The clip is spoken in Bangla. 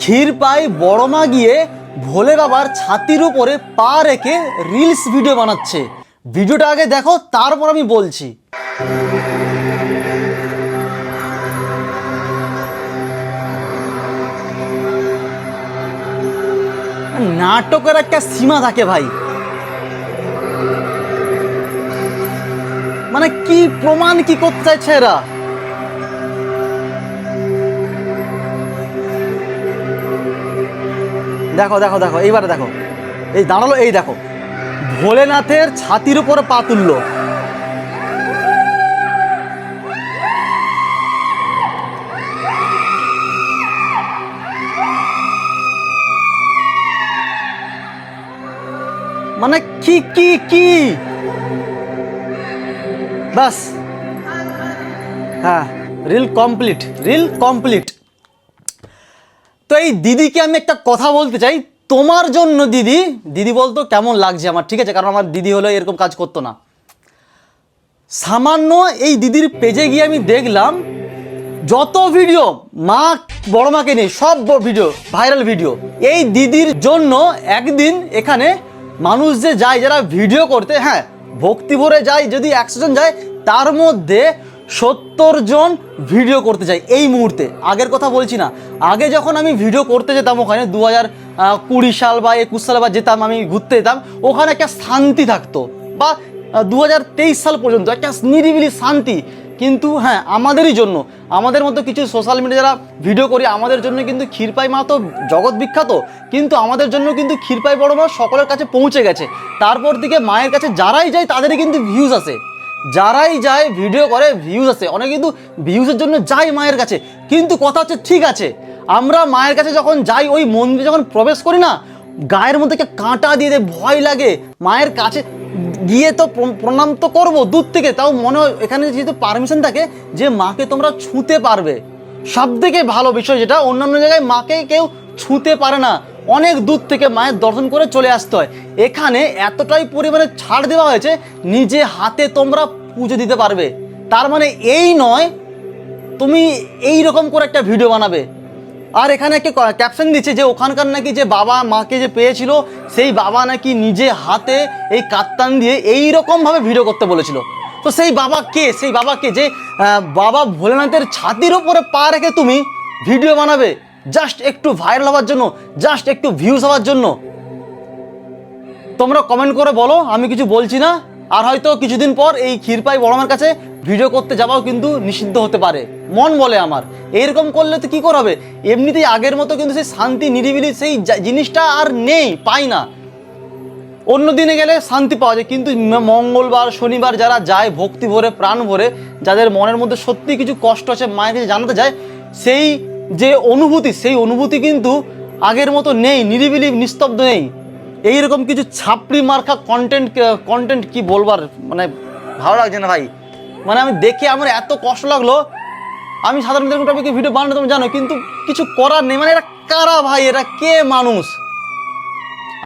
ক্ষীর পাই বড় মা গিয়ে ভোলে বাবার ছাতির উপরে পা রেখে রিলস ভিডিও বানাচ্ছে। ভিডিওটা আগে দেখো, তারপর আমি বলছি। নাটকের একটা সীমা থাকে ভাই। মানে কি প্রমাণ কি করতে চাইছে এরা? দেখো দেখো দেখো, এইবারে দেখো। এই দাঁড়াল, এই দেখো। ভোলেনাথের ছাতির উপর পা তুললো। মানে কি কি কি? বাস হ্যাঁ রিল কমপ্লিট রিল কমপ্লিট তো এই দিদিকে আমি একটা কথা বলতে চাই। তোমার জন্য দিদি দিদি বলতো কেমন লাগছে আমার, ঠিক আছে? কারণ আমার দিদি হলো এরকম কাজ করতো না। সামান্য এই দিদির পেজে গিয়ে আমি দেখলাম, যত ভিডিও মা, বড় মাকে নেই সব ভিডিও ভাইরাল ভিডিও এই দিদির জন্য একদিন এখানে মানুষ যে যায়, যারা ভিডিও করতে হ্যাঁ ভক্তি ভরে যায়, যদি একশো জন যায়, তার মধ্যে সত্তর জন ভিডিও করতে চাই এই মুহূর্তে। আগের কথা বলছি না। আগে যখন আমি ভিডিও করতে যেতাম ওখানে, দু হাজার কুড়ি সাল বা একুশ সাল বা যেতাম আমি ঘুরতে যেতাম, ওখানে একটা শান্তি থাকতো। বা দু হাজার তেইশ সাল পর্যন্ত একটা নিরিবিলি শান্তি। কিন্তু হ্যাঁ আমাদেরই জন্য, আমাদের মতো কিছু সোশ্যাল মিডিয়া যারা ভিডিও করি, আমাদের জন্য কিন্তু ক্ষীরপাই মা তো জগৎ বিখ্যাত। কিন্তু আমাদের জন্য কিন্তু ক্ষীরপাই বড় মা সকলের কাছে পৌঁছে গেছে। তারপর দিকে মায়ের কাছে যারাই যায়, তাদেরই কিন্তু ভিউজ আসে। যারাই যায় ভিডিও করে ভিউজ আসে। অনেকে কিন্তু ভিউজের জন্য যায় মায়ের কাছে। কিন্তু কথা হচ্ছে, ঠিক আছে, আমরা মায়ের কাছে যখন যাই, ওই মন্দিরে যখন প্রবেশ করি না, গায়ের মধ্যে একটা কাঁটা দিয়ে দেয় ভয় লাগে। মায়ের কাছে গিয়ে তো প্রণাম তো করব দূর থেকে, তাও মনে হয় এখানে যেহেতু পারমিশন থাকে, যে মাকে তোমরা ছুঁতে পারবে। সব থেকে ভালো বিষয় যেটা, অন্যান্য জায়গায় মাকে কেউ ছুঁতে পারে না। অনেক দূর থেকে মায়ের দর্শন করে চলে আসতে হয়। এখানে এতটাই পরিমাণে ছাড় দেওয়া হয়েছে, নিজে হাতে তোমরা পুজো দিতে পারবে। তার মানে এই নয়, তুমি এই রকম করে একটা ভিডিও বানাবে। আর এখানে একটা ক্যাপশন দিচ্ছে যে, ওখানকার নাকি যে বাবা মাকে যে পেয়েছিল, সেই বাবা নাকি নিজে হাতে এই কাত্তান দিয়ে এই রকমভাবে ভিডিও করতে বলেছিল। তো সেই বাবা কে? সেই বাবা কে? যে বাবা ভোলেনাথের ছাতির ওপরে পা রেখে তুমি ভিডিও বানাবে। জাস্ট একটু ভাইরাল হওয়ার জন্য জাস্ট একটু ভিউজ হওয়ার জন্য। তোমরা কমেন্ট করে বলো, আমি কিছু বলছি না। আর হয়তো কিছুদিন পর এই ক্ষীরপাই বড়মার কাছে ভিডিও করতে যাওয়াও কিন্তু নিষিদ্ধ হতে পারে। মন বলে আমার। এইরকম করলে তো কী করে হবে এমনিতেই আগের মতো কিন্তু সেই শান্তি, নিরিবিলি সেই জিনিসটা আর নেই পাই না। অন্য দিনে গেলে শান্তি পাওয়া যায়, কিন্তু মঙ্গলবার, শনিবার যারা যায়, ভক্তি ভরে, প্রাণ ভরে, যাদের মনের মধ্যে সত্যি কিছু কষ্ট আছে, মায়ের কাছে জানাতে যায়, সেই যে অনুভূতি, সেই অনুভূতি কিন্তু আগের মতো নেই, নিরিবিলি, নিস্তব্ধ নেই। এইরকম কিছু ছাপড়ি মার্কা কন্টেন্ট কন্টেন্ট কি বলবার? মানে ভালো লাগছে না ভাই। মানে আমি দেখে আমার এত কষ্ট লাগল। আমি সাধারণত ভিডিও বানানো, তুমি জানো, কিন্তু কিছু করার নেই। মানে এরা কারা ভাই? এরা কে মানুষ?